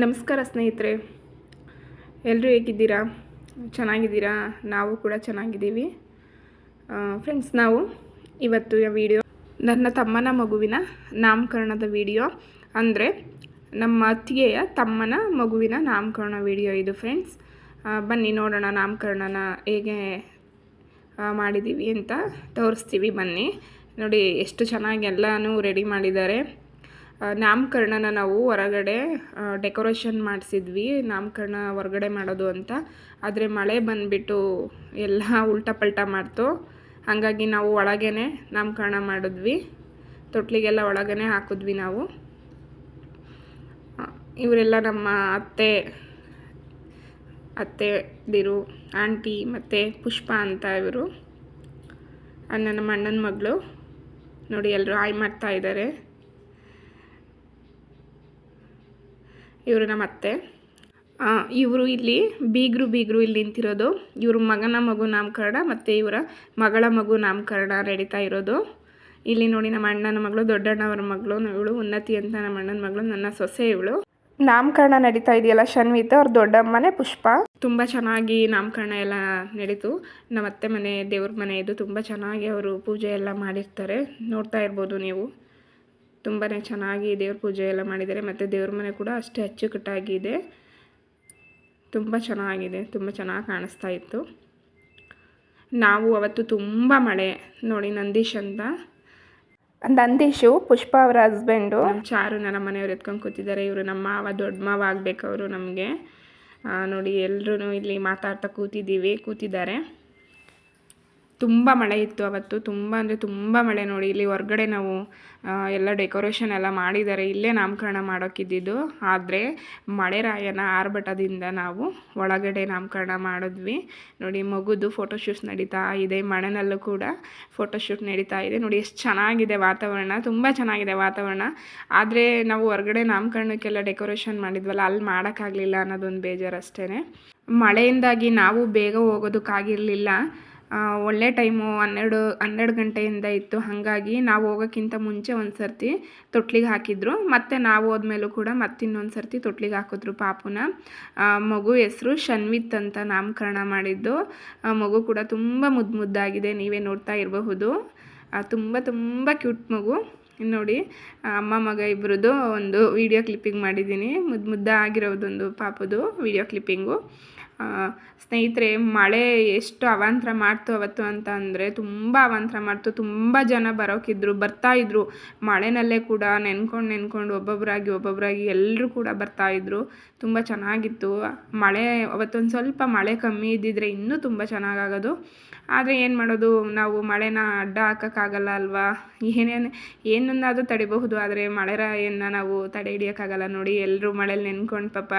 ನಮಸ್ಕಾರ ಸ್ನೇಹಿತರೆ. ಎಲ್ಲರೂ ಹೇಗಿದ್ದೀರಾ? ಚೆನ್ನಾಗಿದ್ದೀರಾ? ನಾವು ಕೂಡ ಚೆನ್ನಾಗಿದ್ದೀವಿ. ಫ್ರೆಂಡ್ಸ್ ನಾವು ಇವತ್ತು ವಿಡಿಯೋ ನನ್ನ ತಮ್ಮನ ಮಗುವಿನ ನಾಮಕರಣದ ವಿಡಿಯೋ ಅಂದರೆ ನಮ್ಮ ಅತ್ತಿಗೆಯ ತಮ್ಮನ ಮಗುವಿನ ನಾಮಕರಣ ವಿಡಿಯೋ ಇದು ಫ್ರೆಂಡ್ಸ್ ಬನ್ನಿ ನೋಡೋಣ ನಾಮಕರಣನ ಹೇಗೆ ಮಾಡಿದ್ದೀವಿ ಅಂತ ತೋರಿಸ್ತೀವಿ ಬನ್ನಿ. ನೋಡಿ, ಎಷ್ಟು ಚೆನ್ನಾಗಿ ಎಲ್ಲನೂ ರೆಡಿ ಮಾಡಿದ್ದಾರೆ. ನಾಮಕರಣನ ನಾವು ಹೊರಗಡೆ ಡೆಕೋರೇಷನ್ ಮಾಡಿಸಿದ್ವಿ, ನಾಮಕರಣ ಹೊರಗಡೆ ಮಾಡೋದು ಅಂತ. ಆದರೆ ಮಳೆ ಬಂದುಬಿಟ್ಟು ಎಲ್ಲ ಉಲ್ಟಾ ಪಲ್ಟಾ ಮಾಡ್ತು. ಹಾಗಾಗಿ ನಾವು ಒಳಗೇ ನಾಮಕರಣ ಮಾಡಿದ್ವಿ. ತೊಟ್ಲಿಗೆಲ್ಲ ಒಳಗೇ ಹಾಕಿದ್ವಿ ನಾವು. ಇವರೆಲ್ಲ ನಮ್ಮ ಅತ್ತೆ, ಅತ್ತೆದಿರು, ಆಂಟಿ ಮತ್ತು ಪುಷ್ಪ ಅಂತ ಇವರು. ನನ್ನ ಅಣ್ಣನ ಮಗಳು. ನೋಡಿ ಎಲ್ಲರೂ ಹಾಯ್ ಮಾಡ್ತಾ ಇದ್ದಾರೆ ಇವರು ನಮ್ಮ ಅತ್ತೆ ಇವರು ಇಲ್ಲಿ ಬೀಗರು ಬೀಗರು ಇಲ್ಲಿ ನಿಂತಿರೋದು. ಇವ್ರ ಮಗನ ಮಗು ನಾಮಕರಣ ಮತ್ತು ಇವರ ಮಗಳ ಮಗು ನಾಮಕರಣ ನಡೀತಾ ಇರೋದು. ಇಲ್ಲಿ ನೋಡಿ ನಮ್ಮ ಅಣ್ಣನ ಮಗಳು, ದೊಡ್ಡಣ್ಣವರ ಮಗಳು, ಇವಳು ಉನ್ನತಿ ಅಂತ ನಮ್ಮ ಅಣ್ಣನ ಮಗಳು, ನನ್ನ ಸೊಸೆ ಇವಳು. ನಾಮಕರಣ ನಡೀತಾ ಇದೆಯಲ್ಲ ಶನ್ವಿತ್ ಅವ್ರ ದೊಡ್ಡಮ್ಮನೆ ಪುಷ್ಪ. ತುಂಬ ಚೆನ್ನಾಗಿ ನಾಮಕರಣ ಎಲ್ಲ ನಡೀತು. ನಮ್ಮ ಅತ್ತೆ ಮನೆ, ದೇವ್ರ ಮನೆ ಇದು ತುಂಬ ಚೆನ್ನಾಗಿ ಅವರು ಪೂಜೆ ಎಲ್ಲ ಮಾಡಿರ್ತಾರೆ. ನೋಡ್ತಾ ಇರ್ಬೋದು ನೀವು. ತುಂಬಾ ಚೆನ್ನಾಗಿ ದೇವ್ರ ಪೂಜೆ ಎಲ್ಲ ಮಾಡಿದ್ದಾರೆ. ಮತ್ತು ದೇವ್ರ ಮನೆ ಕೂಡ ಅಷ್ಟೇ ಅಚ್ಚುಕಟ್ಟಾಗಿದೆ. ತುಂಬ ಚೆನ್ನಾಗಿದೆ. ತುಂಬ ಚೆನ್ನಾಗಿ ಕಾಣಿಸ್ತಾ ಇತ್ತು. ನಾವು ಅವತ್ತು ತುಂಬ ಮಳೆ. ನೋಡಿ ನಂದೀಶ್ ಅಂತ. ನಂದೀಶು ಪುಷ್ಪ ಅವರ ಹಸ್ಬೆಂಡು ನಮ್ಮ ಚಾರು ನನ್ನ ಮನೆಯವ್ರು ಎತ್ಕೊಂಡು ಕೂತಿದ್ದಾರೆ. ಇವರು ನಮ್ಮ ಮಾವ ದೊಡ್ಡ ಮಾವ ಆಗಬೇಕು ಅವರು ನಮಗೆ. ನೋಡಿ ಎಲ್ಲರೂ ಇಲ್ಲಿ ಮಾತಾಡ್ತಾ ಕೂತಿದ್ದೀವಿ ಕೂತಿದ್ದಾರೆ. ತುಂಬ ಮಳೆ ಇತ್ತು ಅವತ್ತು. ತುಂಬ ಅಂದರೆ ತುಂಬ ಮಳೆ ನೋಡಿ. ಇಲ್ಲಿ ಹೊರಗಡೆ ನಾವು ಎಲ್ಲ ಡೆಕೋರೇಷನ್ ಎಲ್ಲ ಮಾಡಿದ್ದಾರೆ. ಇಲ್ಲೇ ನಾಮಕರಣ ಮಾಡೋಕ್ಕಿದ್ದಿದ್ದು. ಆದರೆ ಮಳೆರಾಯನ ಆರ್ಭಟದಿಂದ ನಾವು ಒಳಗಡೆ ನಾಮಕರಣ ಮಾಡಿದ್ವಿ. ನೋಡಿ, ಮಗುದು ಫೋಟೋಶೂಟ್ ನಡೀತಾ ಇದೆ. ಮಳೆನಲ್ಲೂ ಕೂಡ ಫೋಟೋಶೂಟ್ ನಡೀತಾ ಇದೆ. ನೋಡಿ, ಎಷ್ಟು ಚೆನ್ನಾಗಿದೆ ವಾತಾವರಣ. ತುಂಬ ಚೆನ್ನಾಗಿದೆ ವಾತಾವರಣ. ಆದರೆ ನಾವು ಹೊರಗಡೆ ನಾಮಕರಣಕ್ಕೆಲ್ಲ ಡೆಕೋರೇಷನ್ ಮಾಡಿದ್ವಲ್ಲ, ಅಲ್ಲಿ ಮಾಡೋಕ್ಕಾಗಲಿಲ್ಲ ಅನ್ನೋದೊಂದು ಬೇಜಾರು ಅಷ್ಟೇ ಮಳೆಯಿಂದಾಗಿ ನಾವು ಬೇಗ ಹೋಗೋದಕ್ಕಾಗಿರಲಿಲ್ಲ. ಒಳ್ಳೆ ಟೈಮು ಹನ್ನೆರಡು ಹನ್ನೆರಡು ಗಂಟೆಯಿಂದ ಇತ್ತು. ಹಾಗಾಗಿ ನಾವು ಹೋಗೋಕ್ಕಿಂತ ಮುಂಚೆ ಒಂದು ಸರ್ತಿ ತೊಟ್ಲಿಗೆ ಹಾಕಿದ್ರು. ಮತ್ತು ನಾವು ಹೋದ್ಮೇಲೂ ಕೂಡ ಮತ್ತಿನ್ನೊಂದು ಸರ್ತಿ ತೊಟ್ಲಿಗೆ ಹಾಕಿದ್ರು ಪಾಪುನ. ಮಗು ಹೆಸರು ಶನ್ವಿತ್ ಅಂತ ನಾಮಕರಣ ಮಾಡಿದ್ದು. ಮಗು ಕೂಡ ತುಂಬ ಮುದ್ದು ಮುದ್ದಾಗಿದೆ. ನೀವೇ ನೋಡ್ತಾ ಇರಬಹುದು. ತುಂಬ ತುಂಬ ಕ್ಯೂಟ್ ಮಗು. ನೋಡಿ ಅಮ್ಮ, ಮಗ ಇಬ್ಬರದ್ದು ಒಂದು ವಿಡಿಯೋ ಕ್ಲಿಪ್ಪಿಂಗ್ ಮಾಡಿದ್ದೀನಿ. ಮುದ್ದು ಮುದ್ದಾಗಿರೋದೊಂದು ಪಾಪದು ವಿಡಿಯೋ ಕ್ಲಿಪ್ಪಿಂಗು. ಸ್ನೇಹಿತರೆ, ಮಳೆ ಎಷ್ಟು ಅವಾಂತರ ಮಾಡ್ತು ಅವತ್ತು ಅಂತ ಅಂದರೆ ತುಂಬ ಅವಾಂತರ ಮಾಡ್ತು. ತುಂಬ ಜನ ಬರೋಕಿದ್ರು, ಬರ್ತಾ ಇದ್ರು. ಮಳೆನಲ್ಲೇ ಕೂಡ ನೆನ್ಕೊಂಡು ನೆನ್ಕೊಂಡು ಒಬ್ಬೊಬ್ಬರಾಗಿ ಒಬ್ಬೊಬ್ಬರಾಗಿ ಎಲ್ಲರೂ ಕೂಡ ಬರ್ತಾ ಇದ್ರು. ತುಂಬ ಚೆನ್ನಾಗಿತ್ತು. ಮಳೆ, ಅವತ್ತೊಂದು ಸ್ವಲ್ಪ ಮಳೆ ಕಮ್ಮಿ ಇದ್ದಿದ್ರೆ ಇನ್ನೂ ತುಂಬ ಚೆನ್ನಾಗಾಗೋದು. ಆದರೆ ಏನು ಮಾಡೋದು, ನಾವು ಮಳೆನ ಅಡ್ಡ ಹಾಕೋಕ್ಕಾಗಲ್ಲ ಅಲ್ವಾ? ಏನೇನು, ಏನನ್ನಾದರೂ ತಡಿಬಹುದು, ಆದರೆ ಮಳೆರಾಯನ್ನ ನಾವು ತಡೆ ಹಿಡಿಯೋಕ್ಕಾಗಲ್ಲ ನೋಡಿ. ಎಲ್ಲರೂ ಮಳೇಲಿ ನೆನ್ಕೊಂಡು ಪಾಪ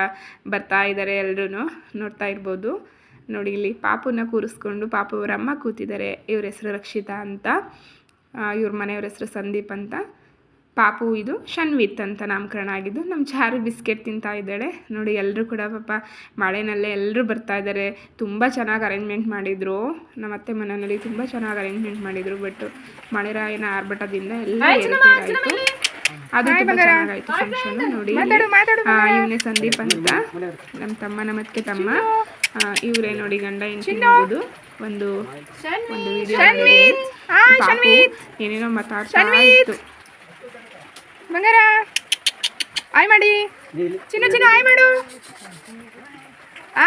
ಬರ್ತಾ ಇದ್ದಾರೆ ಎಲ್ಲರೂ ನೋಡ್ತಾ ಇರ್ಬೋದು. ನೋಡಿ ಇಲ್ಲಿ ಪಾಪುನ ಕೂರಿಸ್ಕೊಂಡು ಪಾಪು ಅವ್ರ ಅಮ್ಮ ಕೂತಿದ್ದಾರೆ ಇವ್ರ ಹೆಸರು ರಕ್ಷಿತಾ ಅಂತ. ಇವ್ರ ಮನೆಯವ್ರ ಹೆಸರು ಸಂದೀಪ್ ಅಂತ. ಪಾಪು ಇದು ಶನ್ವಿತ್ ಅಂತ ನಾಮಕರಣ ಆಗಿದ್ದು ನಮ್ಮ ಚಾರು ಬಿಸ್ಕೆಟ್ ತಿಂತಾ ಇದ್ದಾಳೆ. ನೋಡಿ ಎಲ್ಲರೂ ಕೂಡ ಪಾಪ ಮಳೆನಲ್ಲೇ ಎಲ್ಲರೂ ಬರ್ತಾ ಇದ್ದಾರೆ. ತುಂಬ ಚೆನ್ನಾಗಿ ಅರೇಂಜ್ಮೆಂಟ್ ಮಾಡಿದ್ರು. ನಮ್ಮ ಅತ್ತೆ ಮನೆಯಲ್ಲಿ ತುಂಬ ಚೆನ್ನಾಗಿ ಅರೇಂಜ್ಮೆಂಟ್ ಮಾಡಿದ್ರು ಬಟ್ ಮಳೆರಾಯನ ಆರ್ಭಟದಿಂದ ಎಲ್ಲ. ಅದು ತುಂಬ ಚೆನ್ನಾಗಾಯ್ತು ಫಂಕ್ಷನ್ ನೋಡಿ. ಇವನೇ ಸಂದೀಪ್ ಅಂತ. ನಮ್ಮ ತಮ್ಮನ ಮತ್ತೆ ತಮ್ಮ. ಇವರೇ ನೋಡಿ ಗಂಡ ಹೆಂಡತಿ ನೋಡುದು ಒಂದು ಒಂದು ವಿಡಿಯೋ ಏನೇನೋ ಮಾತಾಡ್ತಾ ಇತ್ತು. ಬಂಗಾರ ಆಯ್ ಮಾಡಿ ಚಿನ್ನ ಚಿನ್ನ ಆಯ್ ಮಾಡು.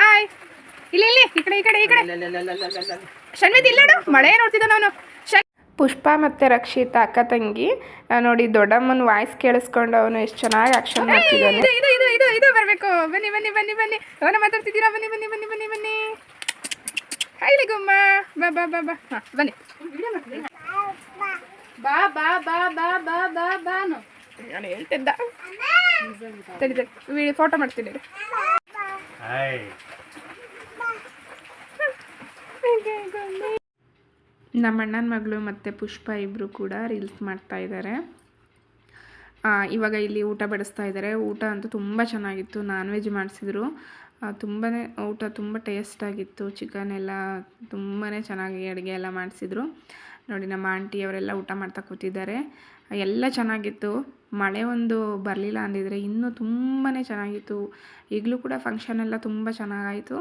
ಆಯ್ ಇಲ್ಲಿ ಇಲ್ಲಿ ಈ ಕಡೆ ಈ ಕಡೆ ಈ ಕಡೆ. ಶನ್ವಿತ್ ಇಲ್ಲ ಮಳೆ ನೋಡ್ತಿದ್ದ ನಾನು ಪುಷ್ಪ ಮತ್ತು ರಕ್ಷಿತ ಅಕ್ಕ ತಂಗಿ ನೋಡಿ ದೊಡ್ಡಮ್ಮನ ವಾಯ್ಸ್ ಕೇಳಿಸ್ಕೊಂಡು ಅವನು ಎಷ್ಟು ಚೆನ್ನಾಗಿ ಆಕ್ಷನ್ ಮಾಡ್ತಿದ್ದಾನೆ ಇದು ಇದು ಇದು ಇದು ಬರಬೇಕು ಬನ್ನಿ ಬನ್ನಿ ಬನ್ನಿ ಬನ್ನಿ ಅವನ ಮಾತಾಡ್ತಿದ್ದೀರಾ ಬನ್ನಿ ಬನ್ನಿ ಬನ್ನಿ ಬನ್ನಿ ಬನ್ನಿ ಹೇಳಿ ಗುಮ್ಮ ಬಾ ಬಾ ಬಾ ಬಾ ಹಾಂ ಬನ್ನಿ ಬಾ ಬಾ ಬಾ ಬಾ ಬಾ ಬಾ ಬಾನು ನಾನು ಹೇಳ್ತಿದ್ದ ತಡಿ ತಡಿ ಫೋಟೋ ಮಾಡ್ತೀನಿ ಇರು. ನಮ್ಮ ಅಣ್ಣನ ಮಗಳು ಮತ್ತು ಪುಷ್ಪ ಇಬ್ಬರು ಕೂಡ ರೀಲ್ಸ್ ಮಾಡ್ತಾ ಇದ್ದಾರೆ ಇವಾಗ ಇಲ್ಲಿ ಊಟ ಬಡಿಸ್ತಾ ಇದ್ದಾರೆ ಊಟ ಅಂತೂ ತುಂಬ ಚೆನ್ನಾಗಿತ್ತು. ನಾನ್ ವೆಜ್ ಮಾಡಿಸಿದ್ರು. ತುಂಬಾ ಊಟ ತುಂಬ ಟೇಸ್ಟಾಗಿತ್ತು ಚಿಕನ್ ಎಲ್ಲ ತುಂಬಾ ಚೆನ್ನಾಗಿ ಅಡುಗೆ ಎಲ್ಲ ಮಾಡಿಸಿದ್ರು. ನೋಡಿ, ನಮ್ಮ ಆಂಟಿ ಅವರೆಲ್ಲ ಊಟ ಮಾಡ್ತಾ ಕೂತಿದ್ದಾರೆ. ಎಲ್ಲ ಚೆನ್ನಾಗಿತ್ತು. ಮಳೆ ಒಂದು ಬರಲಿಲ್ಲ ಅಂದಿದ್ರೆ ಇನ್ನೂ ತುಂಬಾ ಚೆನ್ನಾಗಿತ್ತು. ಈಗಲೂ ಕೂಡ ಫಂಕ್ಷನ್ ಎಲ್ಲ ತುಂಬ ಚೆನ್ನಾಗಾಯಿತು.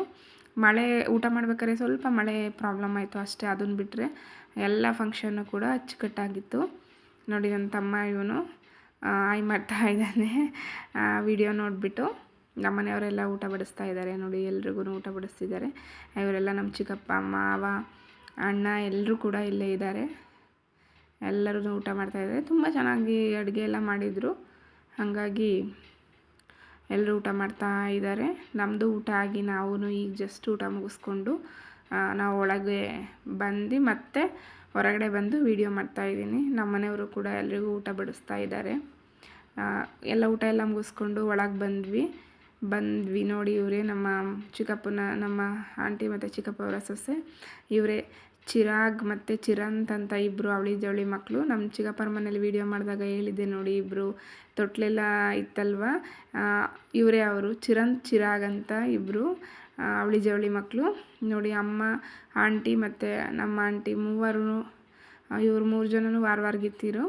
ಮಳೆ, ಊಟ ಮಾಡ್ಬೇಕಾದ್ರೆ ಸ್ವಲ್ಪ ಮಳೆ ಪ್ರಾಬ್ಲಮ್ ಆಯಿತು ಅಷ್ಟೇ ಅದನ್ನು ಬಿಟ್ಟರೆ ಎಲ್ಲ ಫಂಕ್ಷನ್ನು ಕೂಡ ಅಚ್ಚುಕಟ್ಟಾಗಿತ್ತು. ನೋಡಿ ನನ್ನ ತಮ್ಮ ಇವನು ಆಯ್ ಮಾಡ್ತಾ ಇದ್ದಾನೆ. ವಿಡಿಯೋ ನೋಡಿಬಿಟ್ಟು ನಮ್ಮನೆಯವರೆಲ್ಲ ಊಟ ಬಡಿಸ್ತಾ ಇದ್ದಾರೆ. ನೋಡಿ ಎಲ್ರಿಗೂ ಊಟ ಬಡಿಸ್ತಿದ್ದಾರೆ. ಇವರೆಲ್ಲ ನಮ್ಮ ಚಿಕ್ಕಪ್ಪ, ಮಾವ, ಅಣ್ಣ ಎಲ್ಲರೂ ಕೂಡ ಇಲ್ಲೇ ಇದ್ದಾರೆ. ಎಲ್ಲರೂ ಊಟ ಮಾಡ್ತಾಯಿದ್ದಾರೆ ತುಂಬ ಚೆನ್ನಾಗಿ ಅಡುಗೆ ಎಲ್ಲ ಮಾಡಿದರು. ಹಾಗಾಗಿ ಎಲ್ಲರೂ ಊಟ ಮಾಡ್ತಾ ಇದ್ದಾರೆ. ನಮ್ಮದು ಊಟ ಆಗಿ ನಾವು ಈಗ ಜಸ್ಟ್ ಊಟ ಮುಗಿಸ್ಕೊಂಡು ನಾವು ಒಳಗೆ ಬಂದು ಮತ್ತೆ ಹೊರಗಡೆ ಬಂದು ವೀಡಿಯೋ ಮಾಡ್ತಾಯಿದ್ದೀನಿ ನಮ್ಮ ಮನೆಯವರು ಕೂಡ ಎಲ್ರಿಗೂ ಊಟ ಬಡಿಸ್ತಾ ಇದ್ದಾರೆ. ಎಲ್ಲ ಊಟ ಎಲ್ಲ ಮುಗಿಸ್ಕೊಂಡು ಒಳಗೆ ಬಂದ್ವಿ. ಬಂದ್ವಿ ನೋಡಿ ಇವರೇ ನಮ್ಮ ಚಿಕ್ಕಪ್ಪನ, ನಮ್ಮ ಆಂಟಿ ಮತ್ತು ಚಿಕ್ಕಪ್ಪವರ ಸೊಸೆ. ಇವರೇ ಚಿರಾಗ್ ಮತ್ತು ಚಿರಂತ್ ಅಂತ ಇಬ್ಬರು ಅವಳಿ ಜವಳಿ ಮಕ್ಕಳು ನಮ್ಮ ಚಿಕ್ಕಪ್ಪರ ಮನೇಲಿ ವೀಡಿಯೋ ಮಾಡಿದಾಗ ಹೇಳಿದ್ದೆ ನೋಡಿ ಇಬ್ಬರು ತೊಟ್ಲೆಲ್ಲ ಇತ್ತಲ್ವ? ಇವರೇ ಅವರು. ಚಿರಂತ್, ಚಿರಾಗ್ ಅಂತ ಇಬ್ಬರು ಅವಳಿ ಜವಳಿ ಮಕ್ಕಳು ನೋಡಿ ಅಮ್ಮ, ಆಂಟಿ ಮತ್ತು ನಮ್ಮ ಆಂಟಿ ಮೂವರು ಇವ್ರು ಮೂರು ಜನನೂ ವಾರ ವಾರಗಿತ್ತಿರು.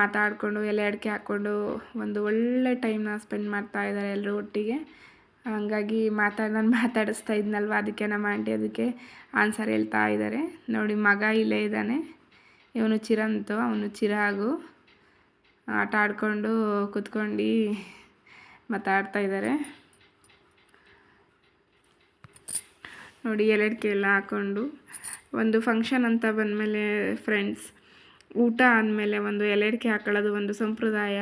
ಮಾತಾಡಿಕೊಂಡು, ಎಲೆ ಅಡಿಕೆ ಹಾಕ್ಕೊಂಡು ಒಂದು ಒಳ್ಳೆ ಟೈಮ್ನ ಸ್ಪೆಂಡ್ ಮಾಡ್ತಾ ಇದ್ದಾರೆ ಎಲ್ಲರೂ ಒಟ್ಟಿಗೆ. ಹಂಗಾಗಿ ಮಾತಾಡಿ ನಾನು ಮಾತಾಡಿಸ್ತಾ ಇದ್ನಲ್ವ ಅದಕ್ಕೆ, ನಮ್ಮ ಆಂಟಿ ಅದಕ್ಕೆ ಆನ್ಸರ್ ಹೇಳ್ತಾ ಇದ್ದಾರೆ. ನೋಡಿ, ಮಗ ಇಲ್ಲೇ ಇದ್ದಾನೆ. ಇವನು ಚಿರಂತು, ಅವನು ಚಿರಾಗು. ಆಟ ಆಡಿಕೊಂಡು ಕುತ್ಕೊಂಡು ಮಾತಾಡ್ತಾ ಇದ್ದಾರೆ. ನೋಡಿ ಎರಡು ಎಲ್ಲ ಹಾಕ್ಕೊಂಡು ಒಂದು ಫಂಕ್ಷನ್ ಅಂತ ಬಂದಮೇಲೆ ಫ್ರೆಂಡ್ಸ್ ಊಟ ಆದಮೇಲೆ ಒಂದು ಎಲೆಡ್ಕೆ ಹಾಕೊಳ್ಳೋದು ಒಂದು ಸಂಪ್ರದಾಯ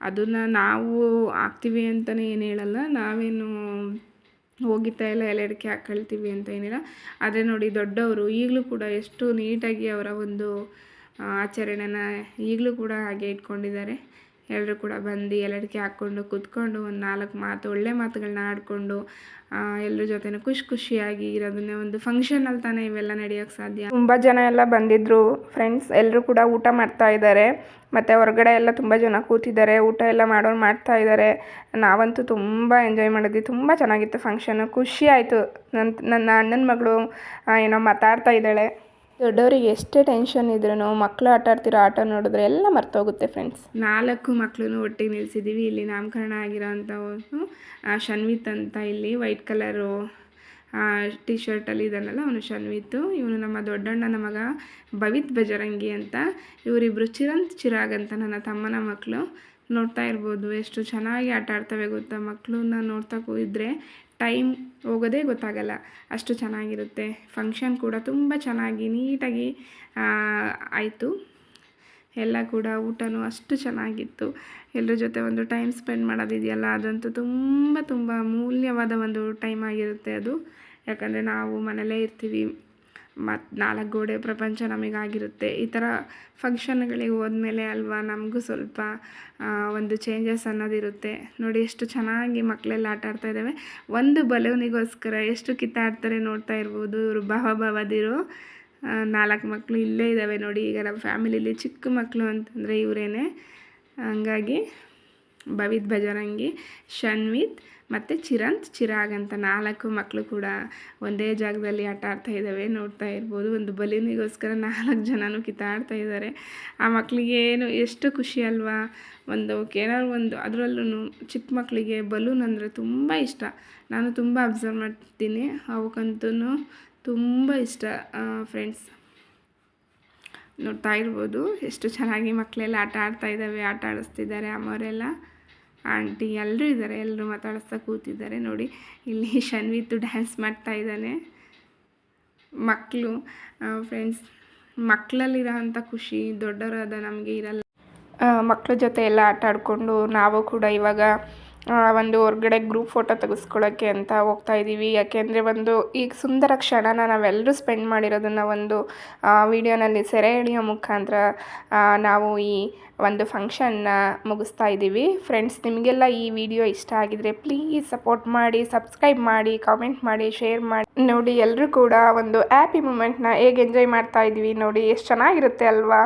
ಅದನ್ನು ನಾವು ಹಾಕ್ತೀವಿ ಅಂತಲೇ ಏನು ಹೇಳಲ್ಲ. ನಾವೇನು ಹೋಗಿ ತೈಲ ಎಲೆಡಿಕೆ ಹಾಕೊಳ್ತೀವಿ ಅಂತ ಏನಿಲ್ಲ ಆದರೆ ನೋಡಿ ದೊಡ್ಡವರು ಈಗಲೂ ಕೂಡ ಎಷ್ಟು ನೀಟಾಗಿ ಅವರ ಒಂದು ಆಚರಣೆನ ಈಗಲೂ ಕೂಡ ಹಾಗೆ ಇಟ್ಕೊಂಡಿದ್ದಾರೆ. ಎಲ್ಲರೂ ಕೂಡ ಬಂದು ಎಲ್ಲಡಿಕೆ ಹಾಕ್ಕೊಂಡು ಕೂತ್ಕೊಂಡು ಒಂದು ನಾಲ್ಕು ಮಾತು, ಒಳ್ಳೆ ಮಾತುಗಳನ್ನ ಆಡಿಕೊಂಡು ಎಲ್ಲರ ಜೊತೆನೂ ಖುಷಿ ಖುಷಿಯಾಗಿ ಇರೋದನ್ನೇ ಒಂದು ಫಂಕ್ಷನಲ್ಲಿ ತಾನೇ ಇವೆಲ್ಲ ನಡೆಯೋಕ್ಕೆ ಸಾಧ್ಯ. ತುಂಬ ಜನ ಎಲ್ಲ ಬಂದಿದ್ದರು ಫ್ರೆಂಡ್ಸ್ ಎಲ್ಲರೂ ಕೂಡ ಊಟ ಮಾಡ್ತಾ ಇದ್ದಾರೆ. ಮತ್ತು ಹೊರಗಡೆ ಎಲ್ಲ ತುಂಬ ಜನ ಕೂತಿದ್ದಾರೆ. ಊಟ ಎಲ್ಲ ಮಾಡೋರು ಮಾಡ್ತಾ ಇದ್ದಾರೆ. ನಾವಂತೂ ತುಂಬ ಎಂಜಾಯ್ ಮಾಡಿದ್ವಿ. ತುಂಬ ಚೆನ್ನಾಗಿತ್ತು ಫಂಕ್ಷನು ಖುಷಿ ಆಯಿತು. ನನ್ನ ನನ್ನ ಅಣ್ಣನ ಮಗಳು ಏನೋ ಮಾತಾಡ್ತಾ ಇದ್ದಾಳೆ. ದೊಡ್ಡವರಿಗೆ ಎಷ್ಟೇ ಟೆನ್ಷನ್ ಇದ್ರೂ ಮಕ್ಕಳು ಆಟ ಆಡ್ತಿರೋ ಆಟ ನೋಡಿದ್ರೆ ಎಲ್ಲ ಮರ್ತೋಗುತ್ತೆ ಫ್ರೆಂಡ್ಸ್ ನಾಲ್ಕು ಮಕ್ಕಳು ಒಟ್ಟಿಗೆ ನಿಲ್ಸಿದ್ದೀವಿ. ಇಲ್ಲಿ ನಾಮಕರಣ ಆಗಿರೋವಂಥವನು ಶನ್ವಿತ್ ಅಂತ ಇಲ್ಲಿ ವೈಟ್ ಕಲರು ಟಿ ಶರ್ಟಲ್ಲಿ ಇದನ್ನೆಲ್ಲ ಅವನು ಶನ್ವಿತ್ತು ಇವನು ನಮ್ಮ ದೊಡ್ಡಣ್ಣನ ಮಗ ಭವಿತ್ ಬಜರಂಗಿ ಅಂತ. ಇವರಿಬ್ಬರು ಚಿರಂತ್ ಚಿರಾಗ್ ಅಂತ ನನ್ನ ತಮ್ಮನ ಮಕ್ಕಳು ನೋಡ್ತಾ ಇರ್ಬೋದು ಎಷ್ಟು ಚೆನ್ನಾಗಿ ಆಟ ಆಡ್ತವೆ ಗೊತ್ತಾ ಮಕ್ಕಳನ್ನ ನೋಡ್ತಾ ಇದ್ದರೆ ಟೈಮ್ ಹೋಗೋದೇ ಗೊತ್ತಾಗಲ್ಲ. ಅಷ್ಟು ಚೆನ್ನಾಗಿರುತ್ತೆ. ಫಂಕ್ಷನ್ ಕೂಡ ತುಂಬ ಚೆನ್ನಾಗಿ ನೀಟಾಗಿ ಆಯಿತು. ಎಲ್ಲ ಕೂಡ ಊಟನೂ ಅಷ್ಟು ಚೆನ್ನಾಗಿತ್ತು. ಎಲ್ಲರ ಜೊತೆ ಒಂದು ಟೈಮ್ ಸ್ಪೆಂಡ್ ಮಾಡೋದಿದೆಯಲ್ಲ, ಅದಂತೂ ತುಂಬ ತುಂಬ ಅಮೂಲ್ಯವಾದ ಒಂದು ಟೈಮ್ ಆಗಿರುತ್ತೆ ಅದು. ಯಾಕಂದರೆ ನಾವು ಮನೇಲೇ ಇರ್ತೀವಿ. ಮತ್ತು ನಾಲ್ಕು ಗೋಡೆ ಪ್ರಪಂಚ ನಮಗಾಗಿರುತ್ತೆ. ಈ ಥರ ಫಂಕ್ಷನ್ಗಳಿಗೆ ಹೋದ್ಮೇಲೆ ಅಲ್ವಾ ನಮಗೂ ಸ್ವಲ್ಪ ಒಂದು ಚೇಂಜಸ್ ಅನ್ನೋದಿರುತ್ತೆ. ನೋಡಿ ಎಷ್ಟು ಚೆನ್ನಾಗಿ ಮಕ್ಕಳೆಲ್ಲ ಆಟ ಆಡ್ತಾ ಇದ್ದಾವೆ ಒಂದು ಬಲೂನಿಗೋಸ್ಕರ ಎಷ್ಟು ಕಿತ್ತಾಡ್ತಾರೆ ನೋಡ್ತಾ ಇರ್ಬೋದು. ಇವರು ಭಾವ ಭಾವದಿರು ನಾಲ್ಕು ಮಕ್ಕಳು ಇಲ್ಲೇ ಇದ್ದಾವೆ ನೋಡಿ. ಈಗ ನಮ್ಮ ಫ್ಯಾಮಿಲಿಲಿ ಚಿಕ್ಕ ಮಕ್ಕಳು ಅಂತಂದರೆ ಇವರೇನೆ. ಹಂಗಾಗಿ ಭವಿತ್ ಭಜರಂಗಿ ಶನ್ವಿತ್ ಮತ್ತು ಚಿರಂತ್ ಚಿರಾಗ್ ಅಂತ ನಾಲ್ಕು ಮಕ್ಕಳು ಕೂಡ ಒಂದೇ ಜಾಗದಲ್ಲಿ ಆಟ ಆಡ್ತಾ ಇದ್ದಾವೆ, ನೋಡ್ತಾ ಇರ್ಬೋದು. ಒಂದು ಬಲೂನಿಗೋಸ್ಕರ ನಾಲ್ಕು ಜನನೂ ಕಿತ್ತಾಡ್ತಾ ಇದ್ದಾರೆ. ಆ ಮಕ್ಕಳಿಗೆ ಏನು ಎಷ್ಟು ಖುಷಿ ಅಲ್ವಾ? ಒಂದು ಏನಾದ್ರು ಒಂದು ಅದರಲ್ಲೂ ಚಿಕ್ಕ ಮಕ್ಕಳಿಗೆ ಬಲೂನ್ ಅಂದರೆ ತುಂಬ ಇಷ್ಟ. ನಾನು ತುಂಬ ಅಬ್ಸರ್ವ್ ಮಾಡ್ತೀನಿ. ಅವಕ್ಕಂತೂ ತುಂಬ ಇಷ್ಟ ಫ್ರೆಂಡ್ಸ್. ನೋಡ್ತಾ ಇರ್ಬೋದು ಎಷ್ಟು ಚೆನ್ನಾಗಿ ಮಕ್ಕಳೆಲ್ಲ ಆಟ ಆಡ್ತಾ ಇದ್ದಾವೆ, ಆಟ ಆಡಿಸ್ತಿದ್ದಾರೆ ಅಮ್ಮವರೆಲ್ಲ. ಆಂಟಿ ಎಲ್ಲರೂ ಇದ್ದಾರೆ, ಎಲ್ಲರೂ ಮಾತಾಡಿಸ್ತಾ ಕೂತಿದ್ದಾರೆ ನೋಡಿ. ಇಲ್ಲಿ ಶನ್ವಿತ್ತು ಡ್ಯಾನ್ಸ್ ಮಾಡ್ತಾ ಇದ್ದಾನೆ. ಮಕ್ಕಳು ಫ್ರೆಂಡ್ಸ್ ಮಕ್ಕಳಲ್ಲಿರೋ ಅಂಥ ಖುಷಿ ದೊಡ್ಡವರಾದ ನಮಗೆ ಇರಲ್ಲ. ಮಕ್ಕಳ ಜೊತೆ ಎಲ್ಲ ಆಟ ಆಡಿಕೊಂಡು ನಾವು ಕೂಡ ಇವಾಗ ಒಂದು ಹೊರ್ಗಡೆ ಗ್ರೂಪ್ ಫೋಟೋ ತೆಗೆಸ್ಕೊಳ್ಳೋಕ್ಕೆ ಅಂತ ಹೋಗ್ತಾ ಇದ್ದೀವಿ. ಯಾಕೆಂದರೆ ಒಂದು ಈಗ ಸುಂದರ ಕ್ಷಣನ ನಾವೆಲ್ಲರೂ ಸ್ಪೆಂಡ್ ಮಾಡಿರೋದನ್ನು ಒಂದು ವಿಡಿಯೋನಲ್ಲಿ ಸೆರೆ ಹಿಡಿಯೋ ಮುಖಾಂತರ ನಾವು ಈ ಒಂದು ಫಂಕ್ಷನ್ನ ಮುಗಿಸ್ತಾ ಇದ್ದೀವಿ. ಫ್ರೆಂಡ್ಸ್ ನಿಮಗೆಲ್ಲ ಈ ವಿಡಿಯೋ ಇಷ್ಟ ಆಗಿದರೆ ಪ್ಲೀಸ್ ಸಪೋರ್ಟ್ ಮಾಡಿ ಸಬ್ಸ್ಕ್ರೈಬ್ ಮಾಡಿ ಕಾಮೆಂಟ್ ಮಾಡಿ ಶೇರ್ ಮಾಡಿ. ನೋಡಿ ಎಲ್ಲರೂ ಕೂಡ ಒಂದು ಹ್ಯಾಪಿ ಮೂಮೆಂಟ್ನ ಹೇಗೆ ಎಂಜಾಯ್ ಮಾಡ್ತಾ ಇದ್ದೀವಿ ನೋಡಿ, ಎಷ್ಟು ಚೆನ್ನಾಗಿರುತ್ತೆ ಅಲ್ವಾ?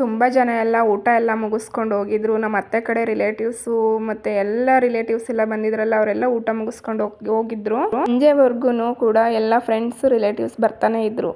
ತುಂಬ ಜನ ಎಲ್ಲ ಊಟ ಎಲ್ಲ ಮುಗಿಸ್ಕೊಂಡು ಹೋಗಿದ್ರು. ನಮ್ಮ ಅತ್ತೆ ಕಡೆ ರಿಲೇಟಿವ್ಸು ಮತ್ತು ಎಲ್ಲ ರಿಲೇಟಿವ್ಸ್ ಎಲ್ಲ ಬಂದಿದ್ರಲ್ಲ, ಅವರೆಲ್ಲ ಊಟ ಮುಗಿಸ್ಕೊಂಡು ಹೋಗಿ, ಹೋಗಿದ್ರು. ಸಂಜೆವರೆಗೂ ಕೂಡ ಎಲ್ಲ ಫ್ರೆಂಡ್ಸು ರಿಲೇಟಿವ್ಸ್ ಬರ್ತಾನೆ ಇದ್ರು.